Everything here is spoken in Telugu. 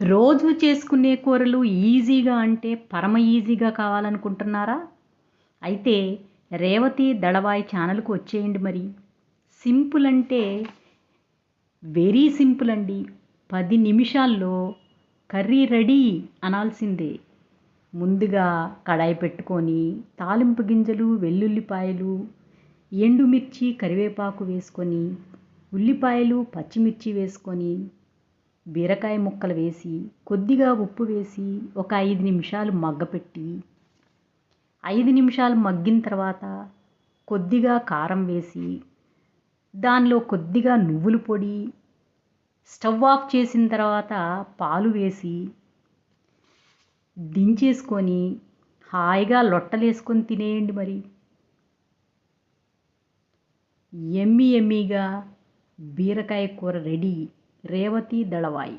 రోజు చేసుకునే కూరలు ఈజీగా అంటే పరమ ఈజీగా కావాలనుకుంటున్నారా? అయితే రేవతి దళవాయి ఛానల్కు వచ్చేయండి మరి. సింపుల్ అంటే వెరీ సింపుల్ అండి పది నిమిషాల్లో కర్రీ రెడీ అనాల్సిందే. ముందుగా కడాయి పెట్టుకొని తాలింపు గింజలు వెల్లుల్లిపాయలు ఎండుమిర్చి కరివేపాకు వేసుకొని ఉల్లిపాయలు పచ్చిమిర్చి వేసుకొని బీరకాయ ముక్కలు వేసి కొద్దిగా ఉప్పు వేసి ఒక ఐదు నిమిషాలు మగ్గపెట్టి ఐదు నిమిషాలు మగ్గిన తర్వాత కొద్దిగా కారం వేసి దానిలో కొద్దిగా నువ్వుల పొడి స్టవ్ ఆఫ్ చేసిన తర్వాత పాలు వేసి దించేసుకొని హాయిగా లొట్టలేసుకొని తినేయండి మరి. ఎమ్మి ఎమ్మిగా బీరకాయ కూర రెడీ. రేవతి దళవాయి